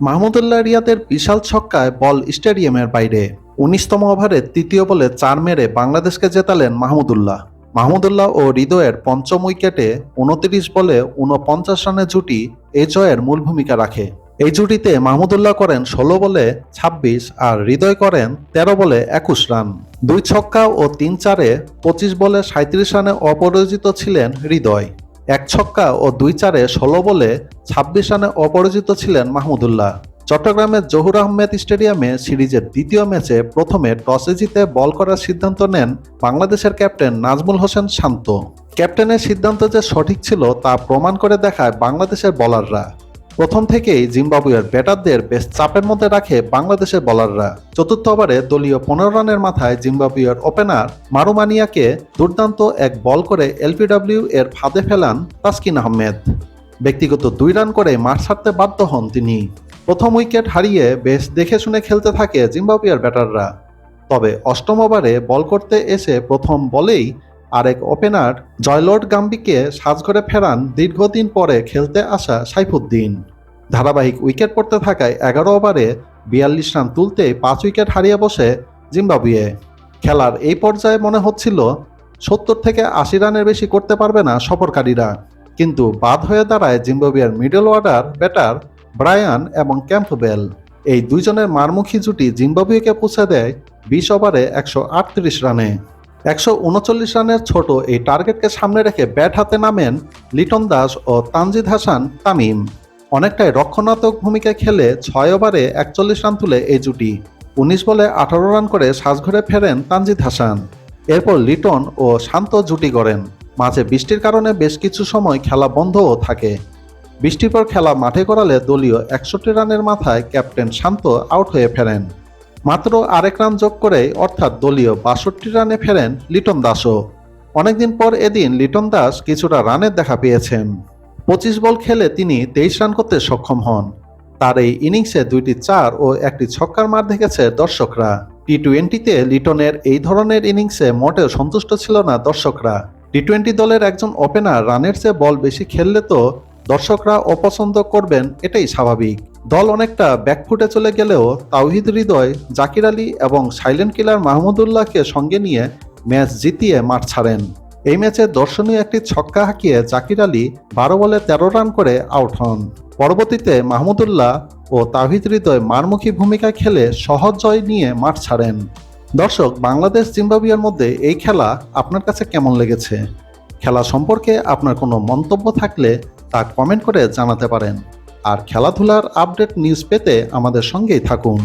মাহমুদুল্লাহ রিয়াদের বিশাল ছক্কায় বল স্টেডিয়ামের বাইরে। উনিশতম ওভারে তৃতীয় বলে চার মেরে বাংলাদেশকে জেতালেন মাহমুদুল্লাহ। মাহমুদুল্লাহ ও হৃদয়ের পঞ্চম উইকেটে উনত্রিশ বলে উনপঞ্চাশ রানের জুটি এই জয়ের মূল ভূমিকা রাখে। এই জুটিতে মাহমুদুল্লাহ করেন ষোলো বলে ২৬ আর হৃদয় করেন ১৩ বলে একুশ রান। দুই ছক্কা ও তিন চারে পঁচিশ বলে সাঁত্রিশ রানে অপরাজিত ছিলেন হৃদয়। এক ছক্কা ও দুই চারে ষোলো বলে ছাব্বিশ রানে অপরাজিত ছিলেন মাহমুদুল্লাহ চট্টগ্রামের জহুর আহমেদ স্টেডিয়ামে সিরিজের দ্বিতীয় ম্যাচে প্রথমে টসে জিতে বল করার সিদ্ধান্ত নেন বাংলাদেশের ক্যাপ্টেন নাজমুল হোসেন শান্ত। ক্যাপ্টেনের সিদ্ধান্ত যে সঠিক ছিল তা প্রমাণ করে দেখায় বাংলাদেশের বলাররা। প্রথম থেকেই জিম্বাবুয়ের ব্যাটারদের বেশ চাপের মধ্যে রাখে বাংলাদেশের বলাররা। চতুর্থ ওভারে দলীয় পনেরো রানের মাথায় জিম্বাবুয়ের ওপেনার মারুমানিয়াকে দুর্দান্ত এক বল করে এলপিডব্লিউ এর ফাঁদে ফেলান তাসকিন আহমেদ। ব্যক্তিগত দুই রান করে মাঠ ছাড়তে বাধ্য হন তিনি। প্রথম উইকেট হারিয়ে বেশ দেখে শুনে খেলতে থাকে জিম্বাবুয়ের ব্যাটাররা। তবে অষ্টম ওভারে বল করতে এসে প্রথম বলেই আরেক ওপেনার জয়লর্ড গাম্বিকে সাজঘরে ফেরান দীর্ঘদিন পরে খেলতে আসা সাইফুদ্দিন। ধারাবাহিক উইকেট পড়তে থাকায় এগারো ওভারে বিয়াল্লিশ রান তুলতে পাঁচ উইকেট হারিয়ে বসে জিম্বাবুয়ে। খেলার এই পর্যায়ে মনে হচ্ছিল, সত্তর থেকে আশি রানের বেশি করতে পারবে না সফরকারীরা। কিন্তু বাদ হয়ে দাঁড়ায় জিম্বাবুয়ের মিডল অর্ডার ব্যাটার ব্রায়ান এবং ক্যাম্পবেল এই দুইজনের মারমুখী জুটি জিম্বাবুয়েকে পৌঁছে দেয় বিশ ওভারে একশো আটত্রিশ রানে। একশো উনচল্লিশ রানের ছোট এই টার্গেটকে সামনে রেখে ব্যাট হাতে নামেন লিটন দাস ও তানজিদ হাসান তামিম। অনেকটাই রক্ষণাত্মক ভূমিকা খেলে ছয় ওভারে একচল্লিশ রান তুলে এই জুটি। উনিশ বলে আঠারো রান করে সাজঘরে ফেরেন তানজিদ হাসান। এরপর লিটন ও শান্ত জুটি করেন মাঝে বৃষ্টির কারণে বেশ কিছু সময় খেলা বন্ধও থাকে। বৃষ্টির পর খেলা মাঠে করালে দলীয় একষট্টি রানের মাথায় ক্যাপ্টেন শান্ত আউট হয়ে ফেরেন। মাত্র আরেক রান যোগ করে অর্থাৎ দলীয় বাষট্টি রানে ফেরেন লিটন দাসও। অনেকদিন পর এদিন লিটন দাস কিছুটা রানের দেখা পেয়েছেন। পঁচিশ বল খেলে তিনি তেইশ রান করতে সক্ষম হন। তার এই ইনিংসে দুইটি চার ও একটি ছক্কার মার দেখেছে দর্শকরা। টি টোয়েন্টিতে লিটনের এই ধরনের ইনিংসে মোটেও সন্তুষ্ট ছিল না দর্শকরা। টি টোয়েন্টি দলের একজন ওপেনার রানের চেয়ে বল বেশি খেললে তো দর্শকরা অপছন্দ করবেন, এটাই স্বাভাবিক। দল অনেকটা ব্যাকফুটে চলে গেলেও তাওহিদ হৃদয়, জাকির আলী এবং সাইলেন্ট কিলার মাহমুদুল্লাহকে সঙ্গে নিয়ে ম্যাচ জিতিয়ে মাঠ ছাড়েন। এই ম্যাচে দর্শনীয় একটি ছক্কা হাঁকিয়ে জাকির আলী বারো বলে তেরো রান করে আউট হন। পরবর্তীতে মাহমুদুল্লাহ ও তাহিদ হৃদয় মারমুখী ভূমিকা খেলে সহজ জয় নিয়ে মাঠ ছাড়েন। দর্শক, বাংলাদেশ জিম্বাবুয়ের মধ্যে এই খেলা আপনার কাছে কেমন লেগেছে? খেলা সম্পর্কে আপনার কোনো মন্তব্য থাকলে তা কমেন্ট করে জানাতে পারেন। আর খেলাধুলার আপডেট নিউজ পেতে আমাদের সঙ্গেই থাকুন।